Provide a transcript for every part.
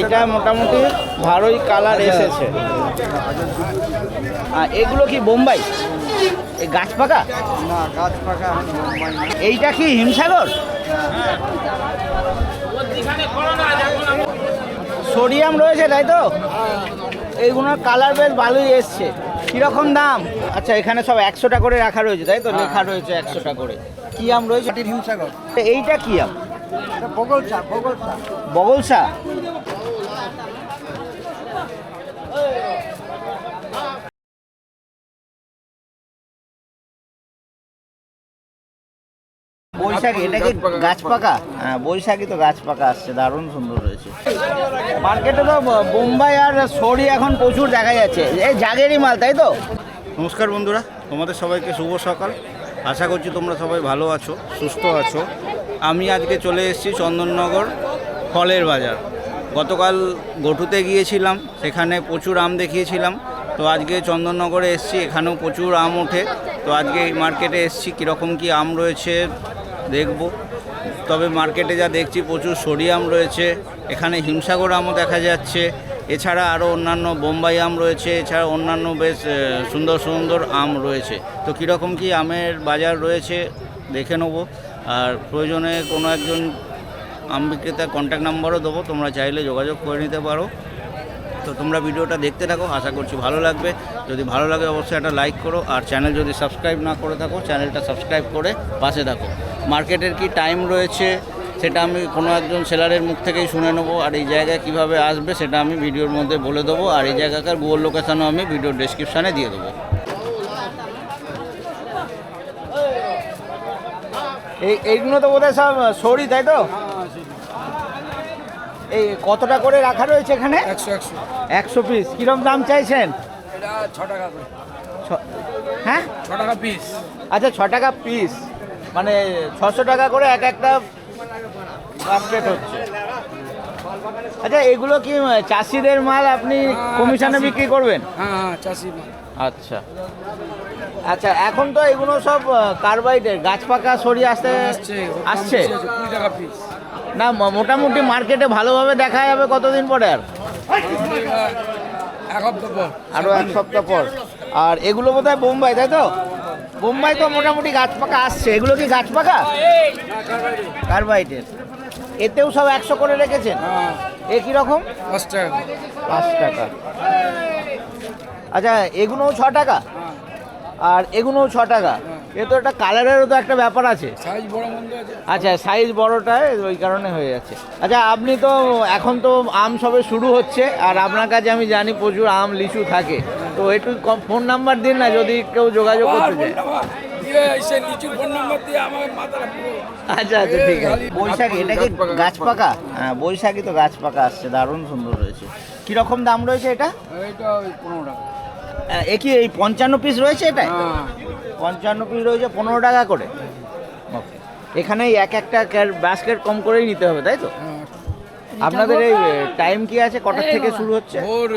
এটা মোটামুটি ভালোই কালার এসেছে। আর এগুলো কি বোম্বাই? এই গাছ পাকা? না গাছ পাকা এইটা কি হিমসাগর? সোডিয়াম রয়েছে তাই তো? এইগুলোর কালার বেশ ভালোই এসছে। কীরকম দাম? আচ্ছা এখানে সব একশোটা করে রাখা রয়েছে তাই তো? লেখা রয়েছে একশোটা করে। কি আম রয়েছে? হিমসাগর এইটা কি আম? বগল বৈশাখী এটা কি গাছ পাকা হ্যাঁ বৈশাখী তো গাছ পাকা আসছে দারুণ সুন্দর রয়েছে মার্কেটে তো বোম্বাই আর সরি এখন প্রচুর দেখা যাচ্ছে। এই জাগেরই মাল তাই তো? নমস্কার বন্ধুরা তোমাদের সবাইকে শুভ সকাল। আশা করছি তোমরা সবাই ভালো আছো সুস্থ আছো। আমি আজকে চলে এসেছি চন্দননগর ফলের বাজার। গতকাল গটুতে গিয়েছিলাম, সেখানে প্রচুর আম দেখিয়েছিলাম। তো আজকে চন্দননগরে এসেছি, এখানেও প্রচুর আম ওঠে। তো আজকে এই মার্কেটে এসেছি, কীরকম কী আম রয়েছে দেখব। তবে মার্কেটে যা দেখছি, প্রচুর সরি আম রয়েছে। এখানে হিমসাগর আমও দেখা যাচ্ছে। এছাড়া আরও অন্যান্য বোম্বাই আম রয়েছে, এছাড়া অন্যান্য বেশ সুন্দর সুন্দর আম রয়েছে। তো কীরকম কি আমের বাজার রয়েছে, দেখে নেব। আর প্রয়োজনে কোনো একজন আম বিক্রেতার কন্ট্যাক্ট নাম্বারও দেবো, তোমরা চাইলে যোগাযোগ করে নিতে পারো। তো তোমরা ভিডিওটা দেখতে থাকো, আশা করছি ভালো লাগবে। যদি ভালো লাগে অবশ্যই একটা লাইক করো, আর চ্যানেল যদি সাবস্ক্রাইব না করে থাকো চ্যানেলটা সাবস্ক্রাইব করে পাশে থাকো। মার্কেটের কি টাইম রয়েছে, সেটা আমি কোনো একজন সেলারের মুখ থেকেই শুনে নেব, আর এই জায়গায় কীভাবে আসবে সেটা আমি ভিডিওর মধ্যে বলে দেবো, আর এই জায়গাকার গুগল লোকেশানও আমি ভিডিওর ডেসক্রিপশানে দিয়ে দেবো। এই এইগুলো তো বোধহয় সব সরি তাই তো? এই কতটা করে রাখা রয়েছে এখানে? একশো একশো। একশো পিস কিরম দাম চাইছেন? ছ টাকা হ্যাঁ? ছ টাকা পিস আচ্ছা ছ টাকা পিস মানে ছশো টাকা করে এক একটা বাস্কেট হচ্ছে। আচ্ছা এগুলো কি চাষিদের মাল আপনি কমিশনে বিক্রি করবেন? হ্যাঁ হ্যাঁ চাষি আচ্ছা। আচ্ছা এখন তো এগুলো সব কার্বাইডের গাছ পাকা সরিয়ে আসতে আসছে না মোটামুটি মার্কেটে ভালোভাবে দেখা যাবে কতদিন পরে আর? আরও এক সপ্তাহ পর। আর এগুলো বোধ হয় বোম্বাই তাই তো? বোম্বাই তো মোটামুটি গাছ পাকা আসছে। এগুলো কি গাছ পাকা? কার্বাইটের এতেও সব একশো করে রেখেছেন? হ্যাঁ। এ কীরকম? পাঁচ টাকা। পাঁচ টাকা। আচ্ছা এগুলোও ছ টাকা? আর এগুলো ছ টাকা। এ তো একটা কালারেরও তো একটা ব্যাপার আছে। সাইজ বড় মন্দ আছে। আচ্ছা সাইজ বড়টায় ওই কারণে হয়ে যাচ্ছে। আচ্ছা আপনি তো এখন তো আম সবে শুরু হচ্ছে আর আপনার কাছে আমি জানি প্রচুর আম লিচু থাকে। তো একটু ফোন নাম্বার দিন না যদি কেউ যোগাযোগ করতে চায়। পুরো আচ্ছা আচ্ছা ঠিক আছে। বৈশাখী এটা কি গাছ পাকা হ্যাঁ বৈশাখী তো গাছ পাকা আসছে দারুণ সুন্দর রয়েছে। কীরকম দাম রয়েছে এটা? পনেরো টাকা। এ কি এই পঞ্চান্ন পিস রয়েছে এটা হ্যাঁ। পঞ্চান্ন পিস রয়েছে পনেরো টাকা করে। ওকে এখানে এক একটা বাস্কেট কম করেই নিতে হবে তাই তো? হ্যাঁ। আপনাদের এই টাইম কি আছে? কটার থেকে শুরু হচ্ছে? ভোর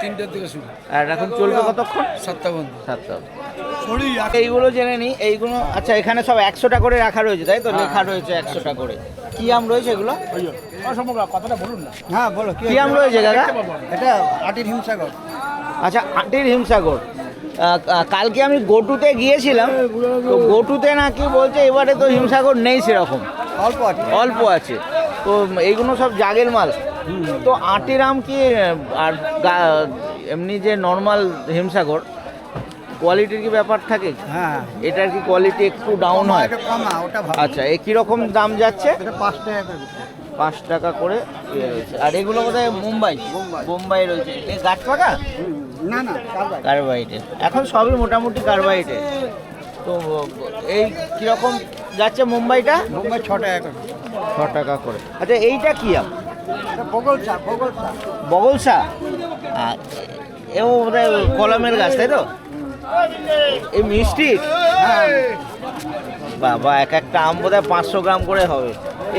তিনটের থেকে শুরু। আর এখন চলবে কতক্ষণ? সাতটা বন্ধু সাতটা এইগুলো জেনে নিই এইগুলো আচ্ছা এখানে সব একশোটা করে রাখা রয়েছে তাই তো? লেখা রয়েছে একশোটা করে। কি আম রয়েছে এগুলো? কথাটা বলুন না। হ্যাঁ বলো কি আম রয়েছে দাদা? এটা আটির হিমসাগর আচ্ছা আটির হিমসাগর। কালকে আমি গোটুতে গিয়েছিলাম তো গোটুতে নাকি বলছে এবারে তো হিমসাগর নেই সেরকম। অল্প আছে। অল্প আছে। তো এইগুলো সব জাগের মাল। তো আটির আম কি আর এমনি যে নর্মাল হিমসাগর কোয়ালিটির কি ব্যাপার থাকে? হ্যাঁ। এটার কি কোয়ালিটি একটু ডাউন হয়? আচ্ছা এ কীরকম দাম যাচ্ছে? পাঁচ টাকা করে পাঁচ টাকা করে আর এগুলো বোধহয় মুম্বাই? মুম্বাই। মুম্বাই রয়েছে। এ গাছ পাকা? কার্বাইডের এখন সবই মোটামুটি কার্বাইডের তো এই কীরকম যাচ্ছে মুম্বাইটা? বোম্বাই ছ টাকা করে। ছ টাকা করে। আচ্ছা এইটা কি আম? বগলসা এও বোধহয় কলমের গাছ তাই তো? এই মিষ্টি? বাবা এক একটা আম বোধহয় পাঁচশো গ্রাম করে হবে।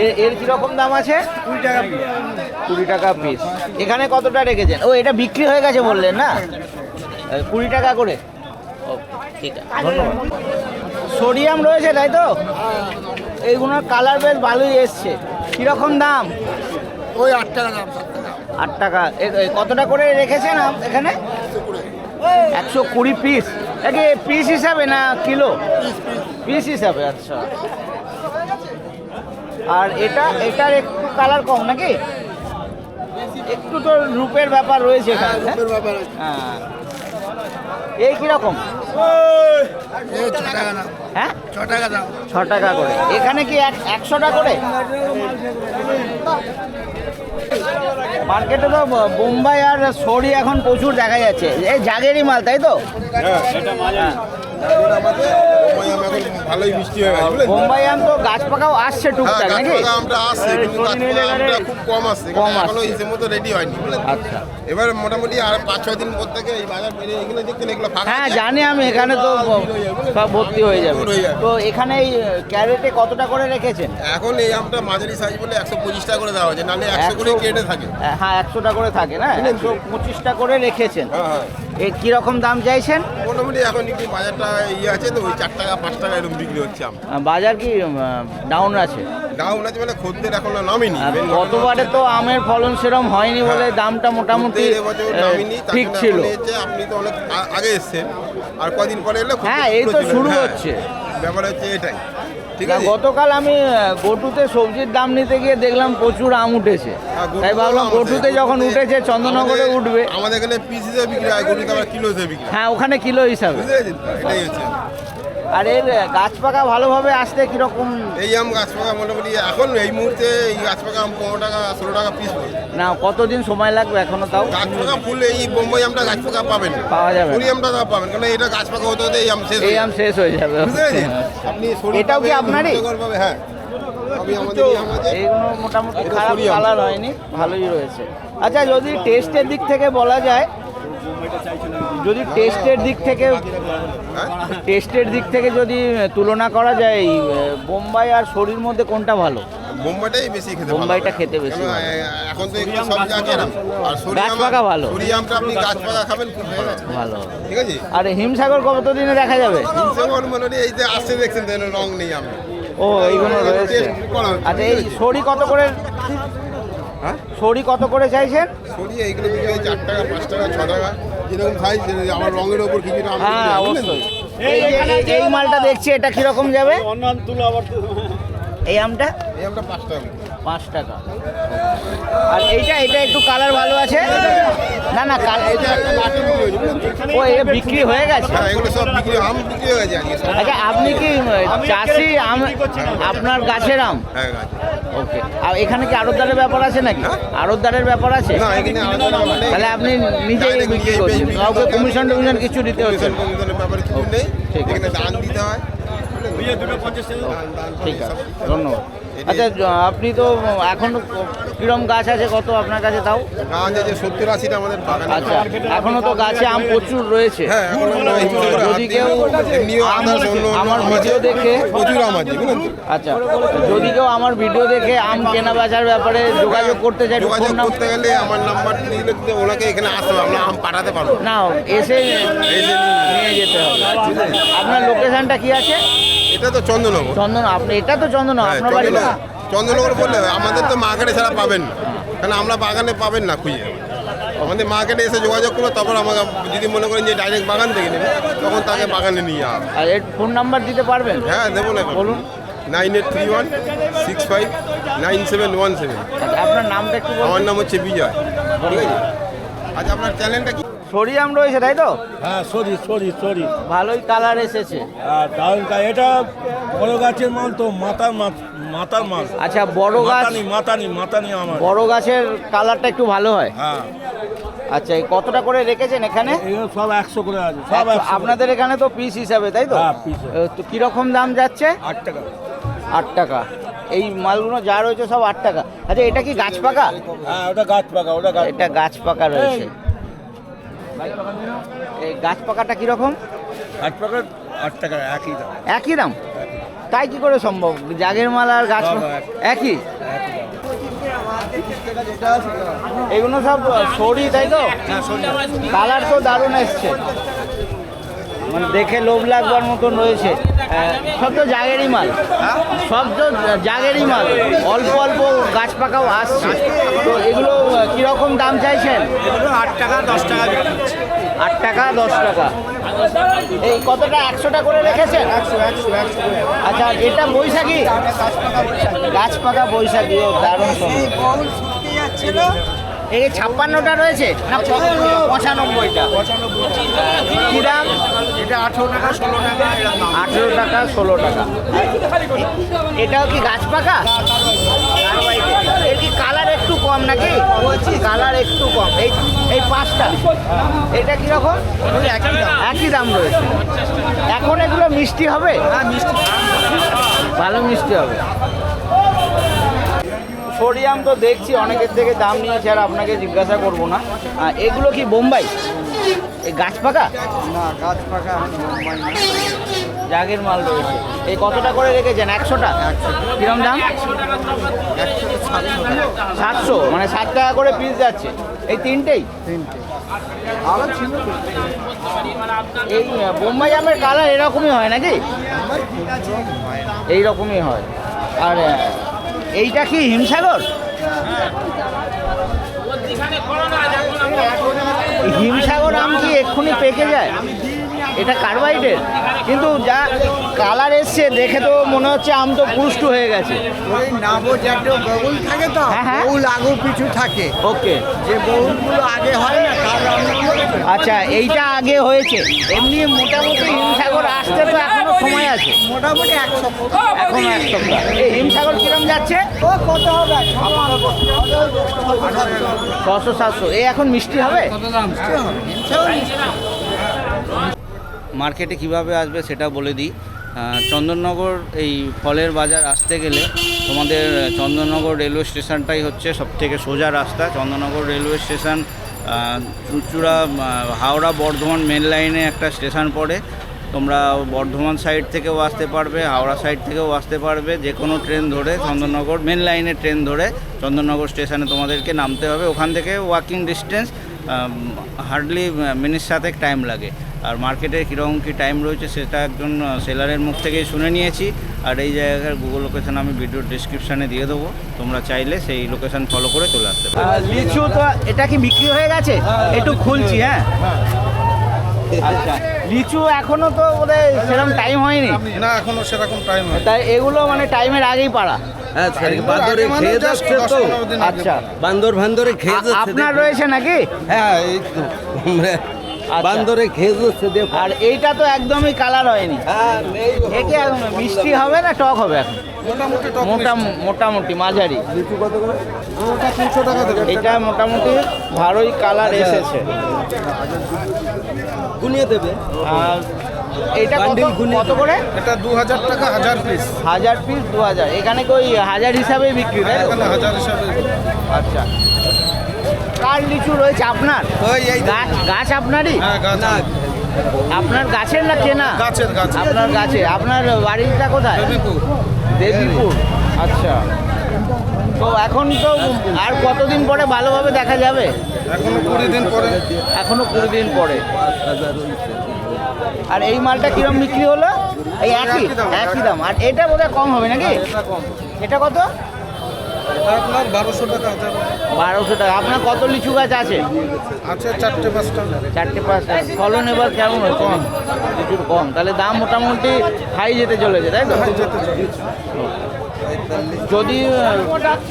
এর এর কীরকম দাম আছে? কুড়ি টাকা পিস। কুড়ি টাকা পিস এখানে কতটা রেখেছেন? ও এটা বিক্রি হয়ে গেছে বললেন না? কুড়ি টাকা করে। ঠিক আছে। ধন্যবাদ। সোডিয়াম রয়েছে তাই তো? এইগুলোর কালার বেশ ভালোই এসছে। কীরকম দাম? ওই আট টাকা দাম আট টাকা। কতটা করে রেখেছেন এখানে? একশো কুড়ি পিস একে পিস হিসাবে না কিলো? পিস হিসাবে আচ্ছা। আর এটা এটার একটু কালার কম নাকি? একটু তো রূপের ব্যাপার রয়েছে এখানে। হ্যাঁ? আছে। হ্যাঁ। এই কীরকম? ছ টাকা হ্যাঁ? ছ টাকা টাকা করে। এখানে কি এক একশোটা করে? মার্কেটে তো বোম্বাই আর সরি এখন প্রচুর দেখা যাচ্ছে। এই জাগেরই মাল তাই তো? হ্যাঁ। ভালোই হয়ে গেছে বোম্বাই আম তো গাছ পাকাও আসছে টুকটাক নাকি? গাছপালা আমরা আসছে কিন্তু গাছপালা আমরা খুব কম আসছে কম আসছে। হিসেব মতো রেডি হয়নি আচ্ছা। এবার মোটামুটি আর পাঁচ ছয় দিন পর থেকে এই বাজার বেরিয়ে এগুলো দেখতেন এগুলো ফাঁকা হ্যাঁ জানি আমি এখানে তো সব ভর্তি হয়ে যাবে। তো এখানে এই ক্যারেটে কতটা করে রেখেছেন? এখন এই আমটা মাঝারি সাইজ বলে একশো পঁচিশ টাকা করে দেওয়া হয়েছে নাহলে একশো করে কেটে থাকে। হ্যাঁ একশোটা করে থাকে না? একশো পঁচিশটা করে রেখেছেন। হ্যাঁ হ্যাঁ। এ কীরকম দাম চাইছেন? মোটামুটি এখন একটু বাজারটা ইয়ে আছে তো ওই চার টাকা পাঁচ টাকা এরকম বিক্রি হচ্ছে আম। বাজার কি ডাউন আছে? ডাউন আছে মানে খদ্দের এখন নামেনি। গতবারে তো আমের ফলন সেরম হয়নি বলে দামটা মোটামুটি আহ, ঠিক ছিল। আপনি তো অনেক আগে এসছেন। আর কদিন পরে এলে হ্যাঁ, এই তো শুরু হ্যাঁ, হচ্ছে। ব্যাপার হচ্ছে এটাই। ঠিক আছে? গতকাল আমি গোটুতে সবজির দাম নিতে গিয়ে দেখলাম প্রচুর আম উঠেছে। হ্যাঁ, তাই ভাবলাম গোটুতে যখন উঠেছে চন্দননগরে উঠবে। আমাদের এখানে পিস হিসেবে বিক্রি হয় গোটুতে আবার কিলো হিসেবে বিক্রি হ্যাঁ। ওখানে কিলো হিসাবে? এটাই হচ্ছে। আর এর আহ, গাছ পাকা ভালোভাবে আসতে কীরকম? এই আম গাছ পাকা মোটামুটি এখন এই মুহূর্তে এই গাছ পাকা আম পনেরো টাকা ষোলো টাকা পিস না কতদিন সময় লাগবে এখনও তাও? গাছ পাকা ফুল এই বোম্বাই আমটা গাছ পাকা পাবেন। পাওয়া যাবে। সরি আমটা তাও পাবেন কারণ এটা গাছ পাকা হতে হতে এই আম শেষ এই আম শেষ হয়ে যাবে বুঝতে পেরেছেন আপনি এটাও কি আপনারই? হ্যাঁ। মোটামুটি খারাপ। কালার হয়নি ভালোই রয়েছে। আচ্ছা যদি টেস্টের দিক থেকে বলা যায় যদি টেস্টের দিক থেকে হ্যাঁ টেস্টের দিক থেকে যদি তুলনা করা যায় বোম্বাই আর শরীর মধ্যে কোনটা ভালো? বোম্বাইটাই বেশি খেতে বোম্বাইটা খেতে বেশি এখন তো এগুলো সব জায়গায়। আর ভালো। আপনি গাছ পাকা খাবেন খুব ভালো। ভালো। ঠিক আছে? আর হিমসাগর কতদিনে দেখা যাবে? হিমসাগর মানে হলো এই যে আসছে দেখছেন তাহলে রং নেই আমি ও এইগুলো রয়েছে। আচ্ছা এই সরি কত করে? হ্যাঁ? সরি কত করে চাইছেন? সরি এইগুলো বিক্রি হয় চার টাকা পাঁচ টাকা ছ টাকা। যেরকম খাই আমার রঙের ওপর কিছুটা আম বিক্রি হ্যাঁ? অবশ্যই। এই মালটা দেখছি এটা কীরকম যাবে? এই আমটা? এই আমটা পাঁচ টাকা। পাঁচ টাকা। আর এইটা এটা একটু কালার ভালো আছে। না না? ও এটা বিক্রি হয়ে গেছে? হ্যাঁ এগুলো সব বিক্রি আম বিক্রি হয়ে গেছে আজকে সব। আচ্ছা আপনি কি চাষি আম আপনার গাছের আম? হ্যাঁ ওকে আর এখানে কি আড়তদারের ব্যাপার আছে নাকি? আড়তদারের ব্যাপার আছে। তাহলে আপনি নিজেই Direct বিক্রি করছেন। কাউকে কমিশন টমিশন কিছু দিতে হচ্ছে কমিশন কমিশনের ব্যাপারে কিছু নেই। ঠিক আছে। হয়। হয়। ধন্যবাদ। আচ্ছা আপনি তো এখন কিরম গাছ আছে কত আপনার কাছে তাও? গাছ আছে সত্তর আশিটা আমাদের বাগানে। আচ্ছা এখনও তো গাছে আম প্রচুর রয়েছে। হ্যাঁ যদি কেউ আমার আম ভিডিও দেখে প্রচুর আম আছে আচ্ছা যদি কেউ আমার ভিডিও দেখে আম কেনা বেচার ব্যাপারে যোগাযোগ করতে চাই যোগাযোগ করতে গেলে আমার নাম্বার দিলে ওনাকে এখানে আসতে হবে আমরা আম পাঠাতে পারব। না এসে নিয়ে যেতে হবে। আপনার লোকেশনটা কি আছে? এটা তো চন্দননগর। চন্দন আপনি এটা তো চন্দন হ্যাঁ আপনার বাড়ি চন্দননগর। চন্দননগর বললে আমাদের তো মার্কেটে ছাড়া পাবেন না। কারণ আমরা বাগানে পাবেন না খুঁজে। আমাদের মার্কেটে এসে যোগাযোগ করব তারপর আমাকে যদি মনে করেন যে ডাইরেক্ট বাগান থেকে নেবে তখন তাকে বাগানে নিয়ে হবে আর এর ফোন নাম্বার দিতে পারবেন? হ্যাঁ দেবো না বলুন। Nine eight three one six five nine seven one seven আপনার নামটা একটু আমার নাম হচ্ছে বিজয়। ঠিক আছে? আচ্ছা আপনার চ্যানেলটা কি? সরি আম রয়েছে তাই তো? হ্যাঁ সরি সরি সরি ভালোই কালার এসেছে। আর দারুণ কাজ এটা বড় গাছের মাল তো মাথার মাছ মাথার মাছ আচ্ছা বড় গাছ মাতানি মাতানি মাতানি আমার। বড় গাছের কালারটা একটু ভালো হয়। হ্যাঁ। আচ্ছা এই কতটা করে রেখেছেন এখানে? এগুলো সব একশো করে আছে সব একশো- আপনাদের এখানে তো পিস হিসাবে তাই তো? হ্যাঁ, piece। এ, তো কীরকম দাম যাচ্ছে? আট টাকা। আট টাকা। এই মালগুলো যা রয়েছে সব আট টাকা। আচ্ছা এটা কি গাছ পাকা? হ্যাঁ ওটা গাছ পাকা ওটা গাছ এটা গাছ পাকা। রয়েছে। এই গাছ পাকাটা কীরকম? গাছ পাকা আট টাকা একই দাম। একই দাম? তাই কি করে সম্ভব? জাগের মাল আর গাছ। একই? একই এগুলো সব সরি তাই তো? কালার তো দারুণ এসছে। মানে দেখে লোভ লাগবার মতন রয়েছে। সব তো জাগেরই মাল। সব তো জাগেরই মাল। অল্প অল্প গাছ পাকাও আসছে। তো এগুলো কীরকম দাম চাইছেন? আট টাকা, দশ টাকা। আট টাকা দশ টাকা এই কতটা, একশোটা করে রেখেছেন? আচ্ছা এটা বৈশাখী? গাছ পাকা বৈশাখী দারুণ সুন্দর এই ছাপ্পান্নটা রয়েছে না পঁচানব্বইটা? কি দাম? এটা আঠেরো টাকা ষোলো টাকা আঠেরো টাকা ষোলো টাকা। এটাও কি গাছ পাকা? এর কি কালার একটু কম নাকি? কালার একটু কম। এই এই পাঁচটা। এটা কীরকম? একই দাম রয়েছে। এখন এগুলো মিষ্টি হবে? ভালো মিষ্টি হবে। সোডিয়াম তো দেখছি অনেকের থেকে দাম নিয়েছে আর আপনাকে জিজ্ঞাসা করব না। এগুলো কি বোম্বাই? এই গাছ পাকা? না গাছ পাকা জাগের মাল রয়েছে। এই কতটা করে রেখেছেন? একশোটা? কিরম দাম? সাতশো মানে সাত টাকা করে পিস যাচ্ছে। এই তিনটেই। এই বোম্বাই আমের কালার এরকমই হয় নাকি? এই রকমই হয়। আর এইটা কি হিমসাগর? হিমসাগর আম কি এক্ষুনি পেকে যায়? এটা কার্বাইডের। কিন্তু যা কালার এসছে দেখে তো মনে হচ্ছে আম তো পুষ্ট হয়ে গেছে। ওই নাবো বউল থাকে তো হ্যাঁ, হ্যাঁ। বউল আগু পিছু থাকে। ওকে। যে বউলগুলো আগে হয় না আচ্ছা এইটা আগে হয়েছে। এমনি মোটামুটি হিমসাগর আসতে তো এখনও সময় আছে। মোটামুটি এক সপ্তাহ। এখনও এক সপ্তাহ। এই হিমসাগর কিরম যাচ্ছে? ও কত হবে? ছশো সাতশো। এই এখন মিষ্টি হবে? মার্কেটে কীভাবে আসবে সেটা বলে দিই। চন্দননগর এই ফলের বাজার আসতে গেলে তোমাদের চন্দননগর রেলওয়ে স্টেশনটাই হচ্ছে সবথেকে সোজা রাস্তা। Chandannagar railway station Chuchura Howrah, Bardhaman main লাইনে একটা স্টেশন পড়ে। তোমরা বর্ধমান সাইড থেকেও আসতে পারবে, হাওড়া সাইড থেকেও আসতে পারবে যে কোনো ট্রেন ধরে চন্দননগর মেন লাইনে ট্রেন ধরে চন্দননগর স্টেশনে তোমাদেরকে নামতে হবে। ওখান থেকে ওয়াকিং ডিস্টেন্স হার্ডলি মিনিট সাথে টাইম লাগে। আর মার্কেটে কীরকম কী টাইম রয়েছে সেটা একজন সেলারের মুখ থেকেই শুনে নিয়েছি। আর এই জায়গার গুগল লোকেশন আমি ভিডিও ডিসক্রিপশানে দিয়ে দেবো। তোমরা চাইলে সেই লোকেশন ফলো করে চলে আসতে পারো। লিচু তো এটা কি বিক্রি হয়ে গেছে? একটু খুলছি হ্যাঁ আচ্ছা। লিচু এখনও তো বোধহয় সেরকম টাইম হয়নি। না এখনও সেরকম টাইম হয় তাই এগুলো মানে টাইমের আগেই পারা হ্যাঁ বান্দরে আগে মানে। আচ্ছা। বান্দর ভান্দরে খেয়ে আপনার রয়েছে নাকি? হ্যাঁ এই তো। আমরা। বান্দরে খেয়ে যাচ্ছে দেখো আর এইটা তো একদমই কালার হয়নি। হ্যাঁ একদম মিষ্টি হবে না টক হবে এখন? মোটামুটি টক মোটা মোটামুটি মাঝারি। তিনশো টাকা দেবে। এটা মোটামুটি ভালোই কালার এসেছে। গুনিয়ে দেবে। আর এটা কত করে? এটা দু হাজার টাকা হাজার পিস হাজার পিস দু হাজার। এখানে কি ওই হাজার হিসাবে বিক্রি তাই হাজার হিসাবে আচ্ছা। কার লিচু রয়েছে আপনার? ওই এই গাছ গাছ আপনারই? হ্যাঁ আপনার গাছের না কেনা? গাছের গাছ আপনার গাছে। আপনার বাড়িটা কোথায়? দেবীপুর। দেবীপুর। আচ্ছা। তো এখন তো আর কতদিন পরে ভালোভাবে দেখা যাবে? এখনও কুড়ি দিন পরে। এখনও কুড়ি দিন পরে। আর এই মালটা কিরম বিক্রি হলো? এই একই একই দাম, আর এটা বোধহয় কম হবে নাকি? এটা কত এটা আপনার বারোশো টাকা হাজার। বারোশো টাকা। আপনার কত লিচু গাছ আছে? আছে চারটে পাঁচটা। চারটে পাঁচটা। ফলন এবার কেমন হচ্ছে? কম। লিচুর কম। তাহলে দাম মোটামুটি হাই যেতে চলেছে তাই তো? যদি আহ,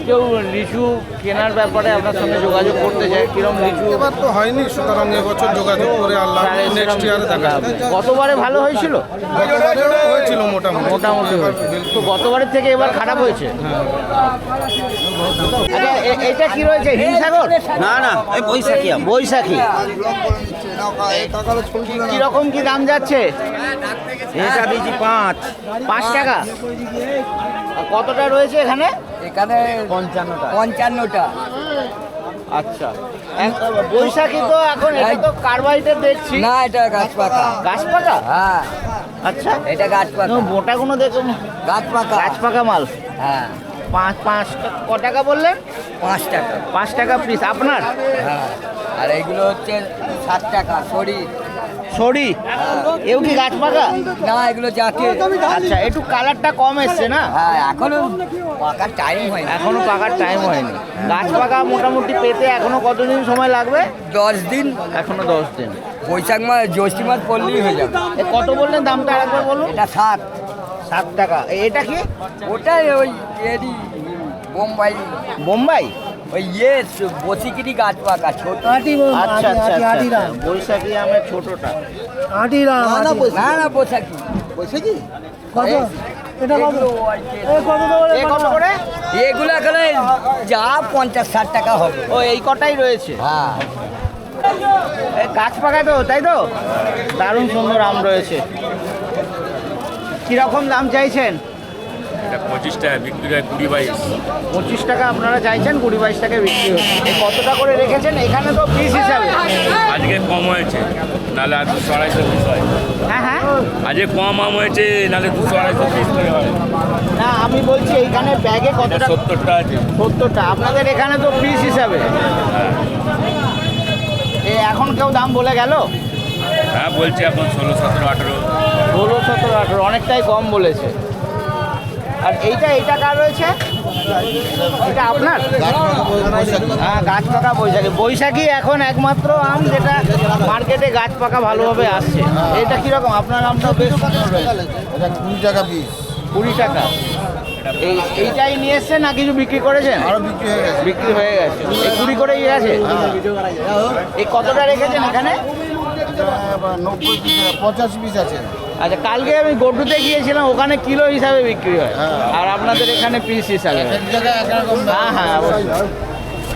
কেউ লিচু কেনার ব্যাপারে আপনার সঙ্গে যোগাযোগ করতে চায় কিরম লিচু? এবার তো হয়নি সুতরাং এবছর যোগাযোগ করে আল্লাহ নেক্সট ইয়ারে দেখা গতবারে ভালো হয়েছিল? গতবারেও হয়েছিল মোটামুটি। মোটামুটি তো গতবারের থেকে এবার খারাপ হয়েছে? আচ্ছা এটা কি রয়েছে হিমসাগর না না এই বৈশাখী বৈশাখী। কীরকম কি দাম যাচ্ছে? এটা দিয়েছি পাঁচ। পাঁচ টাকা। কতটা রয়েছে এখানে? এখানে পঞ্চান্নটা। পঞ্চান্নটা। আচ্ছা। বৈশাখী তো এখন এটা তো কার্বাইডের দেখছি। না এটা গাছ পাকা। গাছ পাকা? হ্যাঁ। আচ্ছা। এটা গাছ পাকা। কোনো দেখুন গাছ পাকা। গাছ পাকা মাল? হ্যাঁ। পাঁচ পাঁচ ক টাকা বললেন? পাঁচ টাকা। পাঁচ টাকা পিস আপনার? হ্যাঁ। আর এইগুলো হচ্ছে সাত টাকা সরি। ছড়ি এও কি গাছ পাকা? না এগুলো যাকে আচ্ছা একটু কালারটা কম এসছে না? হ্যাঁ এখনও পাকার টাইম হয় না এখনও পাকার টাইম হয়নি। গাছ পাকা মোটামুটি পেতে এখনও কতদিন সময় লাগবে? দশ দিন। এখনও দশ দিন। বৈশাখ মাস জ্যৈষ্ঠী মাস পড়লেই হয়ে যাবে। কত বললেন দামটা আরেকবার বলুন? এটা সাত। সাত টাকা। এটা কি? ওটাই ওই বোম্বাই। বোম্বাই? ওই ইয়ে বসিকিরি গাছ পাকা ছোট। আচ্ছা আচ্ছা আচ্ছা। বৈশাখী আমের ছোটটা। না না বৈশাখী। কত এটা কত? এগুলো যে- করে এগুলো এখানে পঞ্চাশ ষাট টাকা হবে। ও এই কটাই রয়েছে? হ্যাঁ। গাছ পাকা তো তাই তো? দারুণ সুন্দর আম রয়েছে। কীরকম দাম চাইছেন? এটা পঁচিশ টাকা বিক্রি হয় কুড়ি বাইশ। পঁচিশ টাকা আপনারা চাইছেন কুড়ি বাইশ টাকা বিক্রি হচ্ছে। কতটা করে রেখেছেন? এখানে তো পিস হিসাবে। আজকে কম হয়েছে নাহলে আর দুশো আড়াইশো পিস হয়। হ্যাঁ হ্যাঁ। আজকে কম আম হয়েছে নাহলে দুশো আড়াইশো পিস করে হয়। না আমি বলছি এইখানে ব্যাগে কতটা সত্তরটা আছে। সত্তরটা। আপনাদের এখানে তো পিস হিসাবে। এ এখন কেউ দাম বলে গেল? হ্যাঁ বলছি এখন ষোলো সতেরো আঠেরো। ষোলো সতেরো আঠেরো অনেকটাই কম বলেছে। আর এইটা এইটা কার রয়েছে? এটা আপনার? হ্যাঁ গাছ পাকা বৈশাখী। বৈশাখী এখন একমাত্র আম যেটা মার্কেটে গাছ পাকা ভালোভাবে আসছে। এটা কীরকম? আপনার আমটা বেশ কুড়ি টাকা পিস কুড়ি টাকা। এই এইটাই নিয়ে এসছেন না কিছু বিক্রি করেছেন? আরও বিক্রি হয়ে গেছে। বিক্রি হয়ে গেছে। এই কুড়ি করেই আছে? এই কতটা রেখেছেন এখানে? নব্বই পিস পঞ্চাশ পিস আছে। আচ্ছা কালকে আমি গড্ডুতে গিয়েছিলাম ওখানে কিলো হিসাবে বিক্রি হয়। আর আপনাদের এখানে পিস হিসাবে। হ্যাঁ হ্যাঁ অবশ্যই।